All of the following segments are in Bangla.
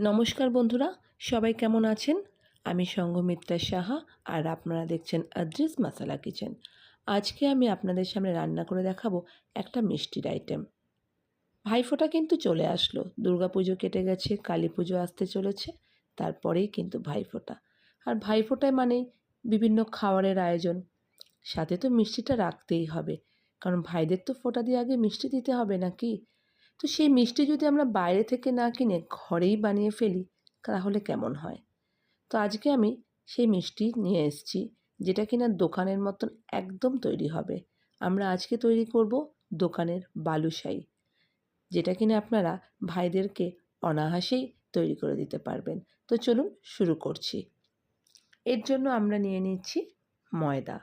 নমস্কার বন্ধুরা, সবাই কেমন আছেন? আমি সঙ্ঘমিত্রা সাহা আর আপনারা দেখছেন আদ্রিস মাসালা কিচেন। আজকে আমি আপনাদের সামনে রান্না করে দেখাবো একটা মিষ্টির আইটেম। ভাইফোঁটা কিন্তু চলে আসলো। দুর্গাপুজো কেটে গেছে, কালী পুজো আসতে চলেছে, তারপরেই কিন্তু ভাইফোঁটা আর ভাইফোঁটায় মানে বিভিন্ন খাবারের আয়োজন। সাথে তো মিষ্টিটা রাখতেই হবে। কারণ ভাইদের তো ফোঁটা দিয়ে আগে মিষ্টি দিতে হবে নাকি? তো সেই মিষ্টি যদি আমরা বাইরে থেকে না কিনে ঘরেই বানিয়ে ফেলি, তাহলে কেমন হয়? তো আজকে আমি সেই মিষ্টি নিয়ে এসেছি, যেটা কিনা দোকানের মতন একদম তৈরি হবে। আমরা আজকে তৈরি করব দোকানের বালুশাই যেটা কিনা আপনারা ভাইদেরকে অনাহাসেই তৈরি করে দিতে পারবেন। তো চলুন শুরু করছি। এর জন্য আমরা নিয়ে নিচ্ছি ময়দা।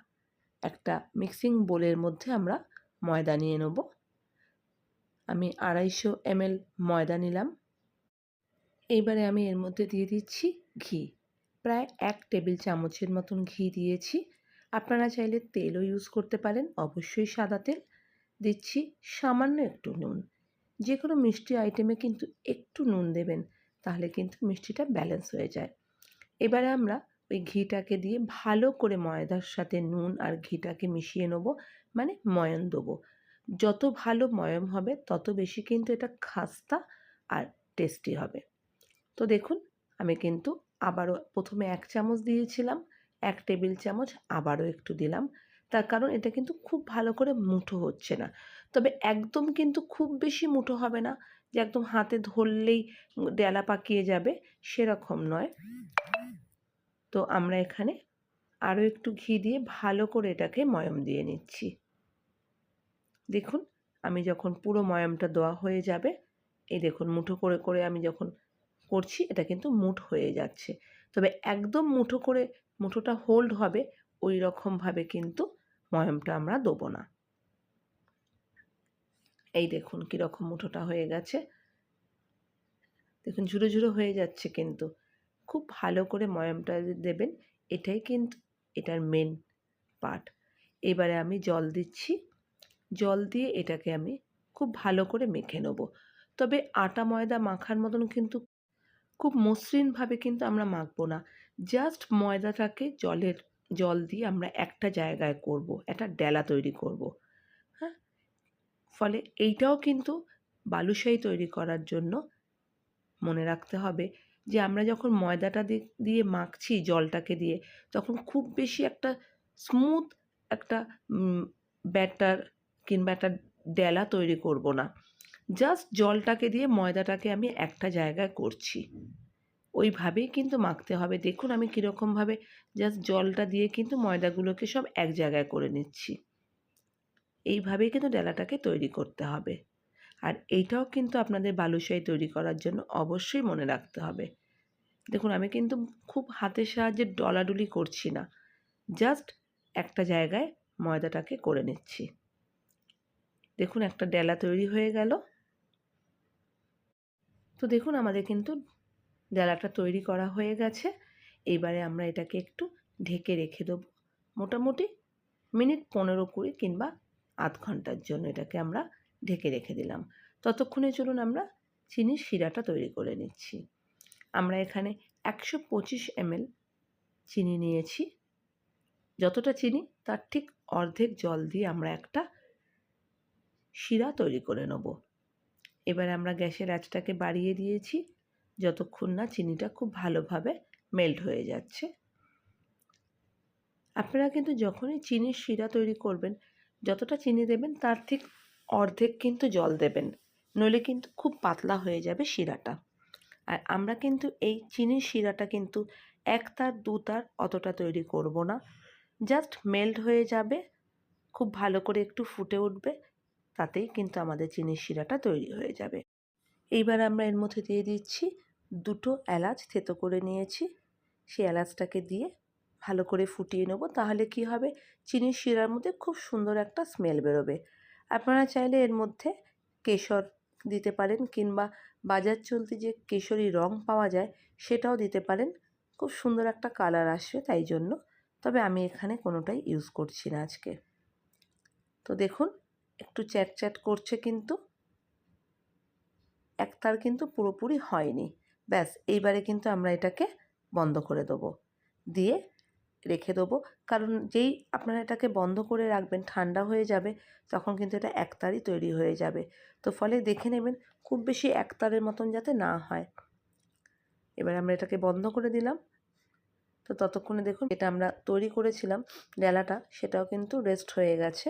একটা মিক্সিং বোলের মধ্যে আমরা ময়দা নিয়ে নেব। আমি আড়াইশো এমএল ময়দা নিলাম। এইবারে আমি এর মধ্যে দিয়ে দিচ্ছি ঘি। প্রায় এক টেবিল চামচের মতন ঘি দিয়েছি। আপনারা চাইলে তেলও ইউজ করতে পারেন, অবশ্যই সাদা তেল। দিচ্ছি সামান্য একটু নুন। যে কোনো মিষ্টি আইটেমে কিন্তু একটু নুন দেবেন, তাহলে কিন্তু মিষ্টিটা ব্যালেন্স হয়ে যায়। এবারে আমরা ওই ঘিটাকে দিয়ে ভালো করে ময়দার সাথে নুন আর ঘিটাকে মিশিয়ে নেব মানে ময়ন দেবো। যত ভালো ময়ম হবে, তত বেশি কিন্তু এটা খাস্তা আর টেস্টি হবে। তো দেখুন, আমি কিন্তু আবারও প্রথমে এক চামচ দিয়েছিলাম, এক টেবিল চামচ আবারও একটু দিলাম। তার কারণ এটা কিন্তু খুব ভালো করে মুঠো হচ্ছে না। তবে একদম কিন্তু খুব বেশি মুঠো হবে না, যে একদম হাতে ধরলেই ডেলা পাকিয়ে যাবে, সেরকম নয়। তো আমরা এখানে আরও একটু ঘি দিয়ে ভালো করে এটাকে ময়ম দিয়ে নিচ্ছি। দেখুন, আমি যখন পুরো ময়ামটা দেওয়া হয়ে যাবে, এই দেখুন মুঠো করে করে আমি যখন করছি, এটা কিন্তু মুঠ হয়ে যাচ্ছে। তবে একদম মুঠো করে, মুঠোটা হোল্ড হবে, ওই রকমভাবে কিন্তু ময়ামটা আমরা দেবো না। এই দেখুন কীরকম মুঠোটা হয়ে গেছে। দেখুন ঝুরো ঝুরো হয়ে যাচ্ছে কিন্তু। খুব ভালো করে ময়ামটা দেবেন, এটাই কিন্তু, এটার মেন পার্ট এবারে আমি জল দিচ্ছি। জল দিয়ে এটাকে আমি খুব ভালো করে মেখে নেব। তবে আটা ময়দা মাখার মতন কিন্তু খুব মসৃণভাবে কিন্তু আমরা মাখবো না। জাস্ট ময়দাটাকে জলের জল দিয়ে আমরা একটা জায়গায় করব, একটা ডেলা তৈরি করব। হ্যাঁ? ফলে এইটাও কিন্তু বালুশাই তৈরি করার জন্য মনে রাখতে হবে যে আমরা যখন ময়দাটা দিয়ে মাখছি জলটাকে দিয়ে, তখন খুব বেশি একটা স্মুথ একটা ব্যাটার কিংবা একটা ডেলা তৈরি করব না। জাস্ট জলটাকে দিয়ে ময়দাটাকে আমি একটা জায়গায় করছি। ওইভাবেই কিন্তু মাখতে হবে। দেখুন আমি কীরকমভাবে জাস্ট জলটা দিয়ে কিন্তু ময়দাগুলোকে সব এক জায়গায় করে নিচ্ছি। এইভাবেই কিন্তু ডেলাটাকে তৈরি করতে হবে। আর এইটাও কিন্তু আপনাদের বালুশাই তৈরি করার জন্য অবশ্যই মনে রাখতে হবে। দেখুন আমি কিন্তু খুব হাতের সাহায্যে ডলাডুলি করছি না। জাস্ট একটা জায়গায় ময়দাটাকে করে নিচ্ছি। দেখুন একটা ডেলা তৈরি হয়ে গেল। তো দেখুন আমাদের কিন্তু ডেলাটা তৈরি করা হয়ে গেছে। এইবারে আমরা এটাকে একটু ঢেকে রেখে দেবো। মোটামুটি মিনিট পনেরো কুড়ি কিংবা আধ ঘণ্টার জন্য এটাকে আমরা ঢেকে রেখে দিলাম। ততক্ষণে চলুন আমরা চিনির শিরাটা তৈরি করে নিচ্ছি। আমরা এখানে একশো পঁচিশ এমএল চিনি নিয়েছি। যতটা চিনি তার ঠিক অর্ধেক জল দিয়ে আমরা একটা শিরা তৈরি করে নেব। এবার আমরা গ্যাসের আঁচটাকে বাড়িয়ে দিয়েছি, যতক্ষণ না চিনিটা খুব ভালোভাবে মেল্ট হয়ে যাচ্ছে। আপনারা কিন্তু যখনই চিনির শিরা তৈরি করবেন, যতটা চিনি দেবেন তার ঠিক অর্ধেক কিন্তু জল দেবেন, নইলে কিন্তু খুব পাতলা হয়ে যাবে শিরাটা। আর আমরা কিন্তু এই চিনির শিরাটা কিন্তু এক তার, দু তার অতটা তৈরি করব না। জাস্ট মেল্ট হয়ে যাবে, খুব ভালো করে একটু ফুটে উঠবে তাতেই কিন্তু আমাদের চিনির শিরাটা তৈরি হয়ে যাবে। এইবার আমরা এর মধ্যে দিয়ে দিচ্ছি দুটো এলাচ থেতো করে নিয়েছি। সেই এলাচটাকে দিয়ে ভালো করে ফুটিয়ে নেব, তাহলে কি হবে? চিনির শিরার মধ্যে খুব সুন্দর একটা স্মেল বেরোবে। আপনারা চাইলে এর মধ্যে কেশর দিতে পারেন কিংবা বাজার চলতি যে কেশরি রং পাওয়া যায়, সেটাও দিতে পারেন। খুব সুন্দর একটা কালার আসবে তাই জন্য। তবে আমি এখানে কোনোটাই ইউজ করছি না আজকে। তো দেখুন একটু চ্যাট করছে কিন্তু। একতার কিন্তু পুরোপুরি হয়নি। ব্যাস, এইবারে কিন্তু আমরা এটাকে বন্ধ করে দেবো। দিয়ে রেখে দেবো। কারণ যেই আপনারা এটাকে বন্ধ করে রাখবেন, ঠান্ডা হয়ে যাবে, তখন কিন্তু এটা একতারই তৈরি হয়ে যাবে। তো ফলে দেখে নেবেন, খুব বেশি একতারের মতন যাতে না হয়। এবার আমরা এটাকে বন্ধ করে দিলাম। তো ততক্ষণে দেখুন এটা আমরা তৈরি করেছিলাম ডেলাটা সেটাও কিন্তু রেস্ট হয়ে গেছে।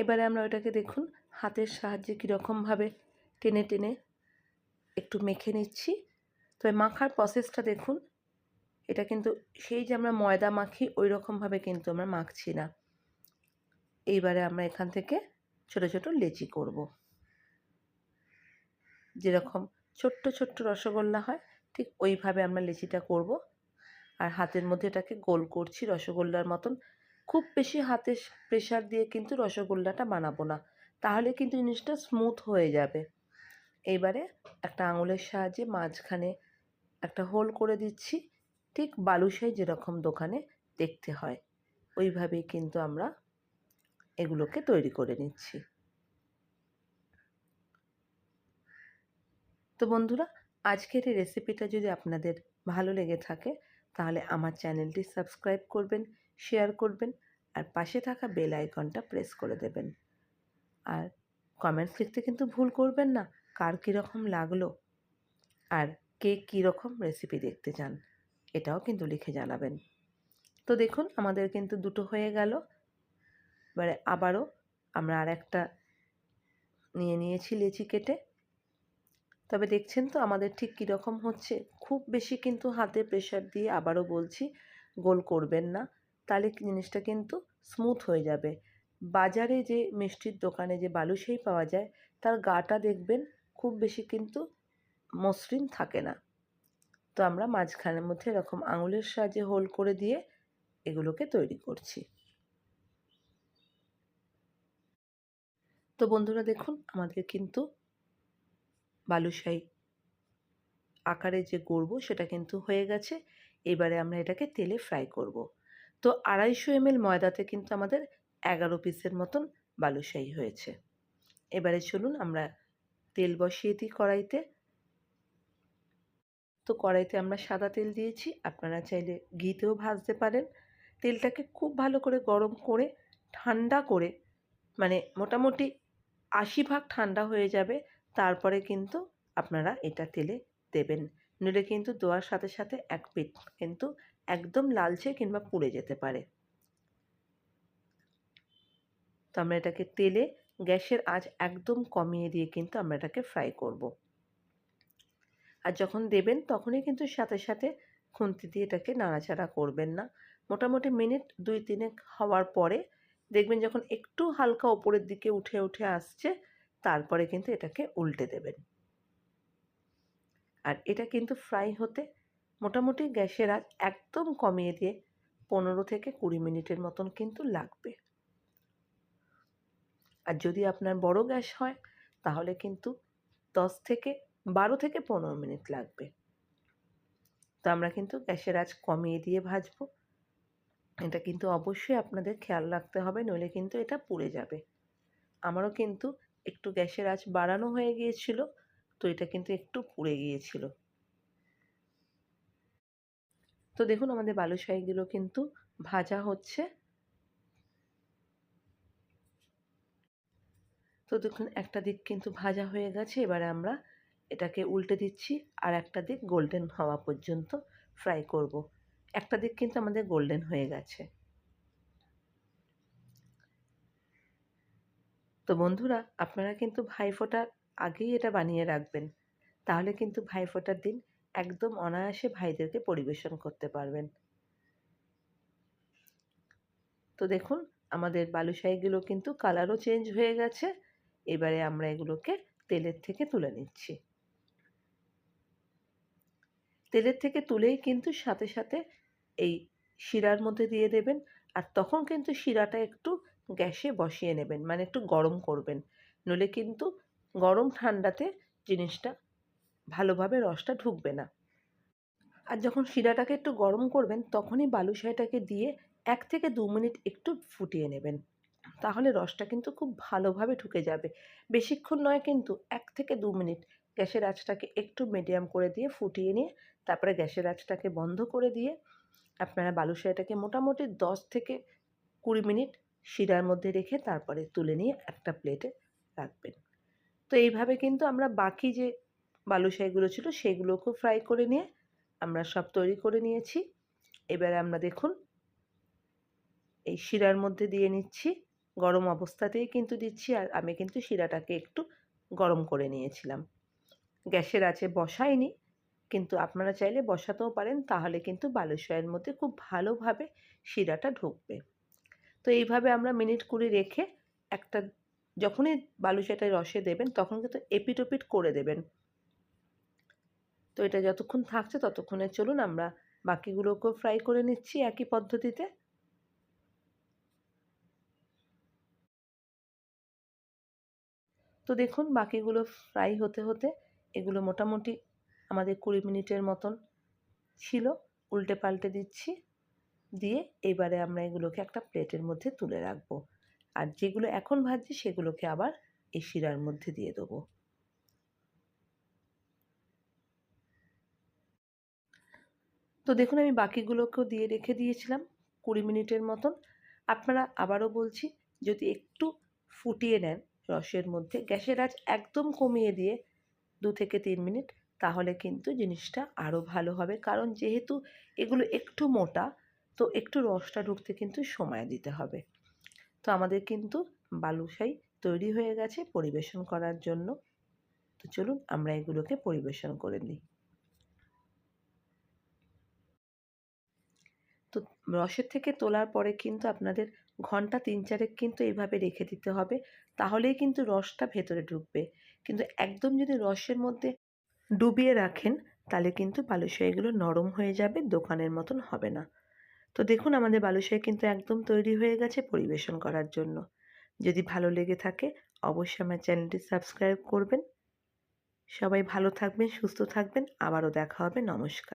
এবারে আমরা ওটাকে দেখুন, হাতের সাহায্যে কীরকমভাবে টেনে টেনে একটু মেখে নিচ্ছি। তো মাখার প্রসেসটা দেখুন, এটা কিন্তু সেই যে আমরা ময়দা মাখি ওই রকমভাবে কিন্তু আমরা মাখছি না। এইবারে আমরা এখান থেকে ছোট ছোট লেচি করব। যেরকম ছোট্ট ছোট্ট রসগোল্লা হয়, ঠিক ওইভাবে আমরা লেচিটা করব। আর হাতের মধ্যে এটাকে গোল করছি রসগোল্লার মতন। খুব বেশি হাতে প্রেশার দিয়ে কিন্তু রসগোল্লাটা বানাবো না। তাহলে কিন্তু জিনিসটা স্মুথ হয়ে যাবে। এইবারে একটা আঙুলের সাহায্যে মাঝখানে একটা হোল করে দিচ্ছি। ঠিক বালুশাই যেরকম দোকানে দেখতে হয়, ওইভাবেই কিন্তু আমরা এগুলোকে তৈরি করে নিচ্ছি। তো বন্ধুরা, আজকের এই রেসিপিটা যদি আপনাদের ভালো লেগে থাকে, তাহলে আমার চ্যানেলটি সাবস্ক্রাইব করবেন। শেয়ার করবেন আর পাশে থাকা বেল আইকনটা প্রেস করে দেবেন। আর কমেন্টস লিখতে কিন্তু ভুল করবেন না, কার কীরকম লাগল আর কে কীরকম রেসিপি দেখতে চান, এটাও কিন্তু লিখে জানাবেন। তো দেখুন, আমাদের কিন্তু দুটো হয়ে গেল। এবারে আবারও আমরা আর একটা নিয়ে নিয়েছি লেচি কেটে। তবে দেখছেন তো আমাদের ঠিক কীরকম হচ্ছে, খুব বেশি কিন্তু হাতে প্রেশার দিয়ে আবারও বলছি, গোল করবেন না। তাহলে জিনিসটা কিন্তু স্মুথ হয়ে যাবে। বাজারে যে মিষ্টির দোকানে যে বালুশাহী পাওয়া যায়, তার গাটা দেখবেন খুব বেশি কিন্তু মসৃণ থাকে না। তো আমরা মাঝখানের মধ্যে এরকম আঙুলের সাহায্যে হোল করে দিয়ে এগুলোকে তৈরি করছি। তো বন্ধুরা দেখুন, আমাদের কিন্তু বালুশাহী আকারে যে গড়ব সেটা কিন্তু হয়ে গেছে। এবারে আমরা এটাকে তেলে ফ্রাই করব। তো আড়াইশো এমএল ময়দাতে কিন্তু আমাদের এগারো পিসের মতন বালুশাহী হয়েছে। এবারে চলুন আমরা তেল বসিয়ে দিই কড়াইতে। তো কড়াইতে আমরা সাদা তেল দিয়েছি, আপনারা চাইলে ঘিতেও ভাজতে পারেন। তেলটাকে খুব ভালো করে গরম করে ঠান্ডা করে মানে মোটামুটি আশি ভাগ ঠান্ডা হয়ে যাবে, তারপরে কিন্তু আপনারা এটা তেলে দেবেন। নইলে কিন্তু দেওয়ার সাথে সাথে এক পিঠ কিন্তু একদম লালচে কিংবা পুড়ে যেতে পারে। তো আমরা এটাকে তেলে, গ্যাসের আঁচ একদম কমিয়ে দিয়ে কিন্তু আমরা এটাকে ফ্রাই করব। আর যখন দেবেন তখনই কিন্তু সাথে সাথে খুন্তি দিয়ে এটাকে নাড়াচাড়া করবেন না। মোটামুটি মিনিট দুই তিনেক হওয়ার পরে দেখবেন যখন একটু হালকা ওপরের দিকে উঠে উঠে আসছে, তারপরে কিন্তু এটাকে উল্টে দেবেন। আর এটা কিন্তু ফ্রাই হতে মোটামুটি গ্যাসের আঁচ একদম কমিয়ে দিয়ে পনেরো থেকে কুড়ি মিনিটের মতন কিন্তু লাগবে। আর যদি আপনার বড় গ্যাস হয়, তাহলে কিন্তু দশ থেকে বারো থেকে পনেরো মিনিট লাগবে। তো আমরা কিন্তু গ্যাসের আঁচ কমিয়ে দিয়ে ভাজবো। এটা কিন্তু অবশ্যই আপনাদের খেয়াল রাখতে হবে, নইলে কিন্তু এটা পুড়ে যাবে। আমারও কিন্তু একটু গ্যাসের আঁচ বাড়ানো হয়ে গিয়েছিল, তো এটা কিন্তু একটু পুড়ে গিয়েছিল। তো দেখুন, আমাদের বালুশাহিগুলো কিন্তু ভাজা হচ্ছে। তো দেখুন, একটা দিক কিন্তু ভাজা হয়ে গেছে। এবারে আমরা এটাকে উল্টে দিচ্ছি আর একটা দিক গোল্ডেন হওয়া পর্যন্ত ফ্রাই করব। একটা দিক কিন্তু আমাদের গোল্ডেন হয়ে গেছে। তো বন্ধুরা, আপনারা কিন্তু ভাইফোঁটার আগেই এটা বানিয়ে রাখবেন। তাহলে কিন্তু ভাইফোঁটার দিন একদম অনায়াসে ভাইদেরকে পরিবেশন করতে পারবেন। তো দেখুন, আমাদের বালুশাহিগুলো কিন্তু কালারও চেঞ্জ হয়ে গেছে। এবারে আমরা এগুলোকে তেলের থেকে তুলে নিচ্ছি। তেলের থেকে তুলেই কিন্তু সাথে সাথে এই শিরার মধ্যে দিয়ে দেবেন আর তখন কিন্তু শিরাটা একটু গ্যাসে বসিয়ে নেবেন মানে একটু গরম করবেন। নলে কিন্তু গরম ঠান্ডাতে জিনিসটা ভালোভাবে রসটা ঢুকবে না। আর যখন শিরাটাকে একটু গরম করবেন, তখনই বালুশাহিটাকে দিয়ে এক থেকে দু মিনিট একটু ফুটিয়ে নেবেন। তাহলে রসটা কিন্তু খুব ভালোভাবে ঢুকে যাবে। বেশিক্ষণ নয় কিন্তু এক থেকে দু মিনিট গ্যাসের আঁচটাকে একটু মিডিয়াম করে দিয়ে ফুটিয়ে নিয়ে, তারপরে গ্যাসের আঁচটাকে বন্ধ করে দিয়ে আপনারা বালুশাইটাকে মোটামুটি দশ থেকে কুড়ি মিনিট শিরার মধ্যে রেখে তারপরে তুলে নিয়ে একটা প্লেটে রাখবেন। তো এইভাবে কিন্তু আমরা বাকি যে বালুশাইগুলো ছিল সেগুলোকেও ফ্রাই করে নিয়ে আমরা সব তৈরি করে নিয়েছি। এবারে আমরা দেখুন, এই শিরার মধ্যে দিয়ে নিচ্ছি, গরম অবস্থাতেই কিন্তু দিচ্ছি আর আমি কিন্তু শিরাটাকে একটু গরম করে নিয়েছিলাম। গ্যাসের আছে বসাইনি, কিন্তু আপনারা চাইলে বসাতেও পারেন, তাহলে কিন্তু বালুশাইয়ের মধ্যে খুব ভালোভাবে শিরাটা ঢুকবে। তো এইভাবে আমরা মিনিট কুড়ি রেখে একটা, যখনই বালুশাইটা রসে দেবেন, তখন কিন্তু এপিট ওপিট করে দেবেন। তো এটা যতক্ষণ থাকছে ততক্ষণে চলুন আমরা বাকিগুলোকেও ফ্রাই করে নিচ্ছি একই পদ্ধতিতে। তো দেখুন বাকিগুলো ফ্রাই হতে হতে এগুলো মোটামুটি আমাদের কুড়ি মিনিটের মতন ছিল। উল্টে পাল্টে দিচ্ছি। দিয়ে এবারে আমরা এগুলোকে একটা প্লেটের মধ্যে তুলে রাখব। আর যেগুলো এখন ভাজছি সেগুলোকে আবার এই শিরার মধ্যে দিয়ে দেবো। তো দেখুন, আমি বাকিগুলোকেও দিয়ে রেখে দিয়েছিলাম কুড়ি মিনিটের মতন। আপনারা আবারও বলছি, যদি একটু ফুটিয়ে নেন রসের মধ্যে, গ্যাসের আঁচ একদম কমিয়ে দিয়ে দু থেকে তিন মিনিট, তাহলে কিন্তু জিনিসটা আরও ভালো হবে। কারণ যেহেতু এগুলো একটু মোটা, তো একটু রসটা ঢুকতে কিন্তু সময় দিতে হবে। তো আমাদের কিন্তু বালুশাই তৈরি হয়ে গেছে পরিবেশন করার জন্য। তো চলুন, আমরা এগুলোকে পরিবেশন করে নিই তো রসের থেকে তোলার পরে কিন্তু আপনাদের ঘণ্টা তিন চারেক কিন্তু এইভাবে রেখে দিতে হবে, তাহলেই কিন্তু রসটা ভেতরে ঢুকবে। কিন্তু একদম যদি রসের মধ্যে ডুবিয়ে রাখেন, তাহলে কিন্তু বালুশাইগুলো নরম হয়ে যাবে, দোকানের মতন হবে না। তো দেখুন, আমাদের বালুশাই কিন্তু একদম তৈরি হয়ে গেছে পরিবেশন করার জন্য। যদি ভালো লেগে থাকে, অবশ্যই আমার চ্যানেলটি সাবস্ক্রাইব করবেন। সবাই ভালো থাকবেন, সুস্থ থাকবেন, আবারও দেখা হবে, নমস্কার।